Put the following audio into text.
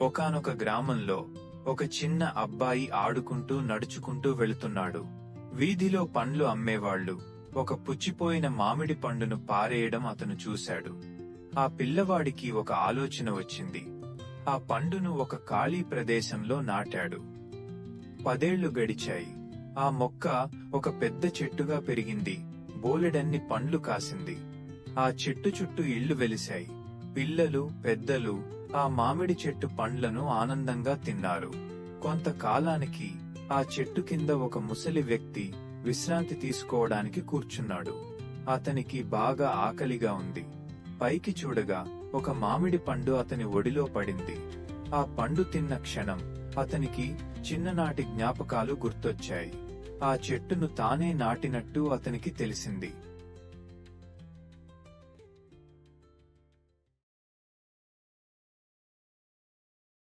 ఒకానొక గ్రామంలో ఒక చిన్న అబ్బాయి ఆడుకుంటూ నడుచుకుంటూ వెళుతున్నాడు. వీధిలో పండ్లు అమ్మేవాళ్ళు. ఒక పుచ్చిపోయిన మామిడి పండును పారేయడం అతను చూశాడు. ఆ పిల్లవాడికి ఒక ఆలోచన వచ్చింది. ఆ పండును ఒక ఖాళీ ప్రదేశంలో నాటాడు. పదేళ్ళు గడిచాయి. ఆ మొక్క ఒక పెద్ద చెట్టుగా పెరిగింది. బోలెడన్ని పండ్లు కాసింది. ఆ చెట్టు చుట్టూ ఇళ్ళు వెలిశాయి. పిల్లలు పెద్దలు ఆ మామిడి చెట్టు పండ్లను ఆనందంగా తిన్నారు. కొంతకాలానికి ఆ చెట్టు కింద ఒక ముసలి వ్యక్తి విశ్రాంతి తీసుకోవడానికి కూర్చున్నాడు. అతనికి బాగా ఆకలిగా ఉంది. పైకి చూడగా ఒక మామిడి పండు అతని ఒడిలో పడింది. ఆ పండు తిన్న క్షణం అతనికి చిన్ననాటి జ్ఞాపకాలు గుర్తొచ్చాయి. ఆ చెట్టును తానే నాటినట్టు అతనికి తెలిసింది.